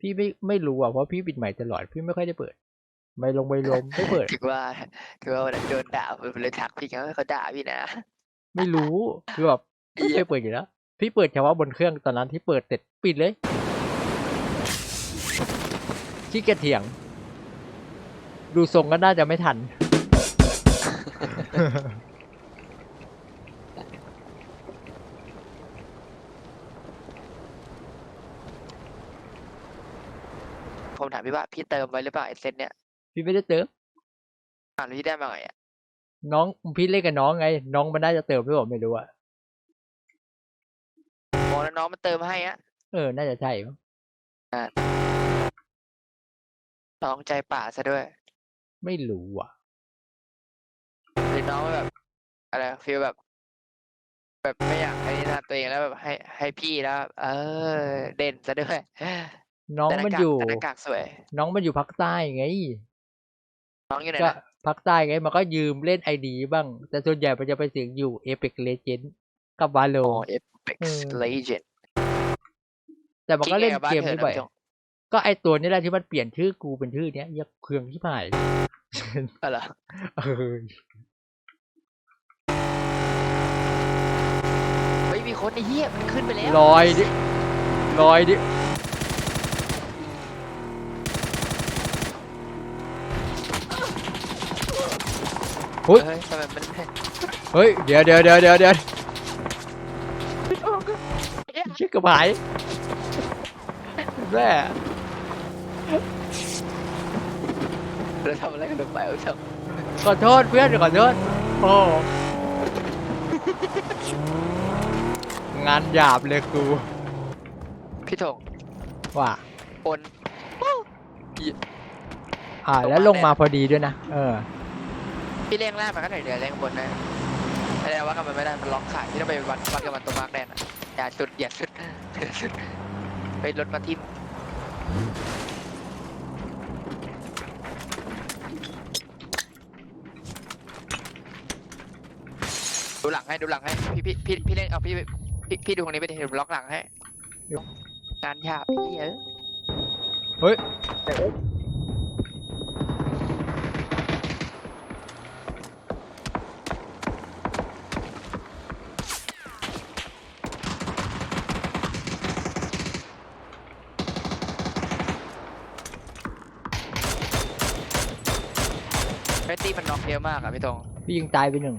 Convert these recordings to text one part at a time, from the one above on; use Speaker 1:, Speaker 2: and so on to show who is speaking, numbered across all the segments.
Speaker 1: พี่ไม่ไม่รู้อะเพราะพี่ปิดใหม่ตลอดพี่ไม่ค่อยได้เปิด ไม่ลงไม่ลมไม่เปิด
Speaker 2: ถึงว่าถึงว่าวันนั้นโดนด่าผมเลยทักพี่เขาเขาด่าพี่นะ
Speaker 1: ไม่รู้คือแบบไม่เคยเปิดอยู่แล้วพี่เปิดเฉพาะบนเครื่องตอนนั้นที่เปิดเสร็จปิดเลยขี้เกียจเถียง ดูทรงก็น่าจะไม่ทัน
Speaker 2: ผมถามพี่ว่าพี่เติมไว้หรือเปล่าไอเซตเนี่ย
Speaker 1: พี่ไม่ได้เติม
Speaker 2: อ่านพี่ได้มาไงอะ
Speaker 1: น้องพี่เล่นกับน้องไง น้องมันน่าจะเติมหรือเปล่าไม่รู้อะ
Speaker 2: มองแล้วน้องมันเติมให้อะ
Speaker 1: เออ น่าจะใช่มั้ง
Speaker 2: น้องใจป่าซะด้วย
Speaker 1: ไม่รู้อะ
Speaker 2: หรือน้องแบบอะไรฟีลแบบ แบบไม่อยากไอ้นี่นะตัวเองแล้วแบบให้ให้พี่แล้ว เออ เด่นซะด้วย
Speaker 1: น้อง
Speaker 2: แต่หา
Speaker 1: มัน
Speaker 2: กาก
Speaker 1: อยู่
Speaker 2: แต่หน้ากากสวย
Speaker 1: น้องมันอยู่ภาคใต้ไง
Speaker 2: น้องอยู่ไหน
Speaker 1: ก็
Speaker 2: นะ
Speaker 1: ภาคใต้ไง มันก็ยืมเล่นไอดีบ้าง แต่ส่วนใหญ่มันจะไปเสียงอยู่ Apex Legend กับ v a l o
Speaker 2: อ๋อ Apex
Speaker 1: อืม
Speaker 2: Legend
Speaker 1: แต่มันก็เล่น
Speaker 2: คิดไงบบ้า
Speaker 1: เกม
Speaker 2: ธอ
Speaker 1: นี้
Speaker 2: นะ
Speaker 1: บ่อย
Speaker 2: พี่ธง
Speaker 1: ก็ไอตัวนี้แหละที่มันเปลี่ยนชื่อกูเป็นชื่อเนี้ยเหี้ยักเครื่องที่ผ่าย
Speaker 2: เออเหรอ
Speaker 1: เออ
Speaker 2: เฮ้ยมีคนไอ้เหี้ยมันขึ้นไปแล้ว
Speaker 1: ลอยดิลอยดิ อุ๊ย
Speaker 2: เฮ้ยทำไมมัน
Speaker 1: เฮ้ย เดี๋ยวเดี๋ยวเดี๋ยวเดี๋ยวเดี๋ยวชื่อกระหายแม่
Speaker 2: เราทำอะไรกันลงไปเอาเถอะ
Speaker 1: ขอโทษเพื่อนขอโทษโอ้งานหยาบเลยกู
Speaker 2: พี่ธง
Speaker 1: ว่า
Speaker 2: คน
Speaker 1: อ่าแล้วลงมาพอดีด้วยนะ เออ
Speaker 2: พี่เร่งล่างมันก็หน่อยเดียวเร่งบนนะแสดงว่ากับมันไม่ได้มันล็อกขาพี่ต้องไปวัดวัดกับมันตรงมาร์กแดนอะอย่าสุดอย่าสุดอย่าสุดไปรถมาทิ่มดูหลังให้ดูหลังให้พี่พี่พี่พี่เล่นเอาพี่พี่พี่ดูตรงนี้ไปดิเดี๋ยวล็อกหลังให้
Speaker 1: ก
Speaker 2: งานยากพี่เออ
Speaker 1: เฮ้ย
Speaker 2: ตีมันน็อกเยอะมากอะพี่ตรง
Speaker 1: พี่ยิงตายไปหนึ่ง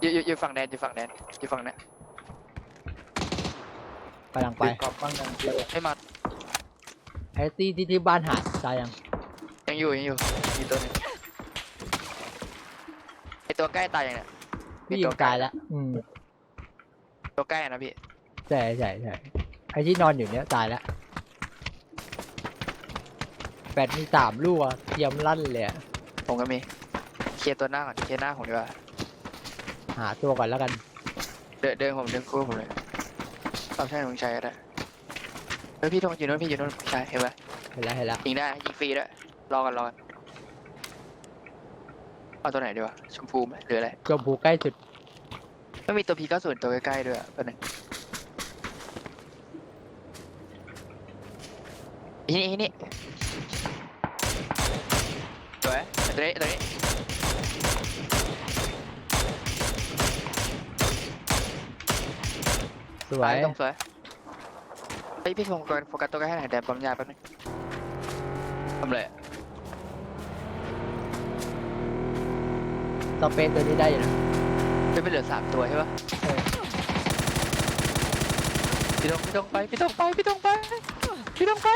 Speaker 2: อยู่อยู่อยู่ฝั่งแดนอยู่ฝั่งแดนอยู่ฝั่งเนี้ย
Speaker 1: กำลังไป
Speaker 2: กรอบบ้างนะไม่มา
Speaker 1: ไอ้ที่ที่ที่บ้านหาดตายยัง
Speaker 2: ยังอยู่ยังอยู่มีตัวหนึงไอตัวใกล้ตายยังเนี่ย
Speaker 1: พี่ยิงตายแล้วอืม
Speaker 2: ตัวใกล้อะนะพี่
Speaker 1: ใช่ใช่ใช่ไอ้ที่นอนอยู่เนี้ยตายแล้วแปดมีสามลูกอะเทียมลั่นเลยอะ
Speaker 2: ผมก็มี เคลียร์ตัวหน้าก่อนเคลียร์หน้าผมดีกว่า
Speaker 1: หาตัวก่อนแล้วกัน
Speaker 2: เดินเดินผมเดินคู่ผมเลยเอาใช่ผมใช้ก็ได้เฮ้ยพี่ตรงอยู่นู้นพี่อยู่นู้นใช่เห็นปะ
Speaker 1: เห็นแล้วเห็นแล้ว
Speaker 2: ยิงได้ยิงฟรีด้วยรอกันรอกันเอาตัวไหนดีวะชมพูไหมหรืออะไร
Speaker 1: ชมพูใกล้สุด
Speaker 2: ไม่มีตัวพีก็ส่วนตัวใกล้ๆด้วยอะตัวหนึงอีนี่อีนี่สวยตัวนี้ตัวนี้
Speaker 1: สวย
Speaker 2: ต้องสวยเฮ้ยพี่โฟกัสโฟกัสตัวใกล้ให้หน่อยแดดปั๊มยาแป๊บนึงทำเลย
Speaker 1: สเปนตัวนี้ได้อยู่นะ
Speaker 2: ไม่เป็นเหลือสามตัวใช่ปะ
Speaker 1: เออ
Speaker 2: พี่ต้องพี่ต้องไปพี่ต้องไปพี่ต้องไปพี่ต้องไป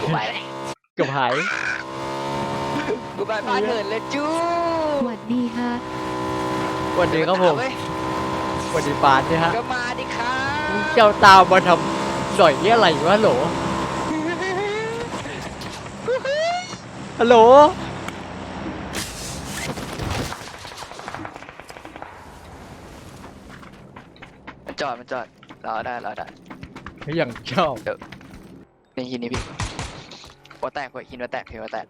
Speaker 2: กูไปเลย
Speaker 1: เกือบหาย
Speaker 2: กูไปบ้านเถิดเลยจู้
Speaker 3: สวัสดีค่ะ
Speaker 1: สวันนี้ครับผม
Speaker 2: เว้ย
Speaker 1: สวั นนี้ปานเนี่ยฮะ
Speaker 2: ก็มาดิครับ
Speaker 1: เจ้าตามมาทำหน่อยนี่อะไรวะโหลฮัลโหล
Speaker 2: มันจอดมันจอดรอได้รอได้
Speaker 1: อย่างชอบ
Speaker 2: ในหินนี้พี่หัวแตกหัวหินหัวแตกหัวแตก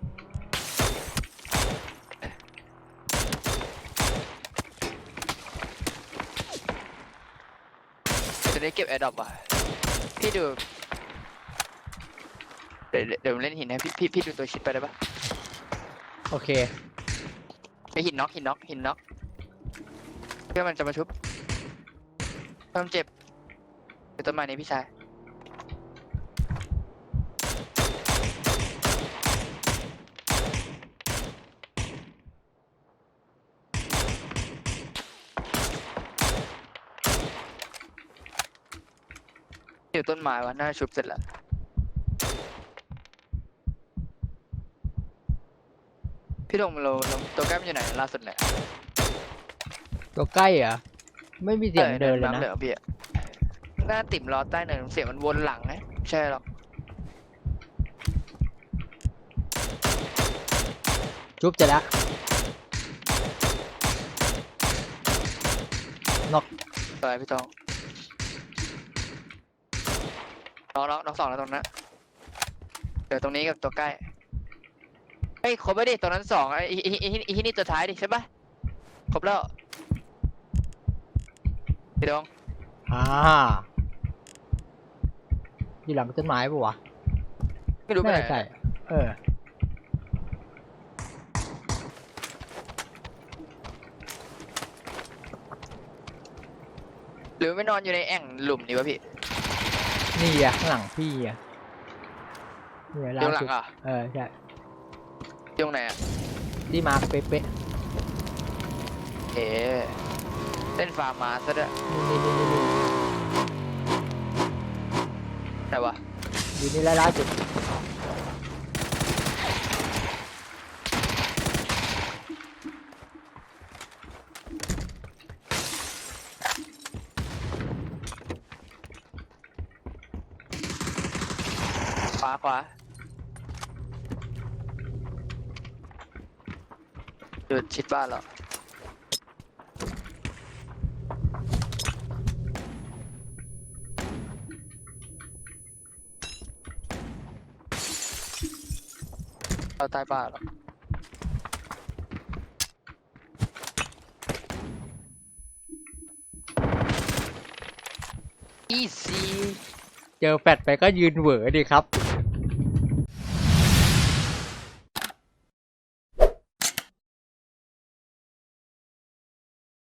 Speaker 2: ได้เก็บแอร์ดรอปว่ะ พี่ดูเดี๋ยวเดี๋ยวผมเล่นหินนะพี่พี่พี่ดูตัวชิดไปได้ปะ
Speaker 1: โอเค
Speaker 2: ไอหินน็อกหินน็อกหินน็อกเพื่อมันจะมาชุบเพิ่มเจ็บอยู่ต้นไม้นี้พี่ชาย อยู่ต้นไม้วะน่าชุบเสร็จแล้วพี่ลงเราเราตัวใกล้มันอยู่ไหนล่าสุดเนี่ย
Speaker 1: ตัวใกล้เหรอะไม่มีเสียงเดินเลย
Speaker 2: น้ำเหลื
Speaker 1: นะ
Speaker 2: องพี่อะหน้าติ่มรอใต้เนินเสียงมันวนหลังไงไม่ใช่หรอก
Speaker 1: จุ๊บจะละ
Speaker 2: ไปพี่ตอง น้องน้องน้องสองแล้วตรงนั้นเดี๋ยวตรงนี้กับตัวใกล้เฮ้ยครบไปดิตัวนั้นสองไอ้ไอ้ไอ้ไอ้ไอ้ที่นี่ตัวท้ายดิใช่ปะครบแล้วพี่ตอง
Speaker 1: อ่าอยู่หลังต้นไม้ปะวะ
Speaker 2: ไม่รู้ไป
Speaker 1: ไม่
Speaker 2: ไหน
Speaker 1: ใช่เออ
Speaker 2: หรือไม่นอนอยู่ในแอ่งหลุมนี่วะพี่
Speaker 1: นี่อะข้างหลังพี่อะนี่
Speaker 2: อ
Speaker 1: ล่า
Speaker 2: ยู่หลั
Speaker 1: สุ
Speaker 2: ง
Speaker 1: ด
Speaker 2: อะ
Speaker 1: เออใช่
Speaker 2: อยู่ตรงไหนอะ
Speaker 1: ที่มาร์คเป๊ะ
Speaker 2: เอ๋เล่นฟาร์มมาซะด้วย
Speaker 1: ๆนี่นี่นี่นี่
Speaker 2: ไหนวะ
Speaker 1: อยู่นี่แล้วล่าสุด
Speaker 2: ขวาขวาหยุดชิดบ้านเหรอเอาใต้บ้านเหรออีซี
Speaker 1: เจอแฟดไปก็ยืนเหวอดิครับ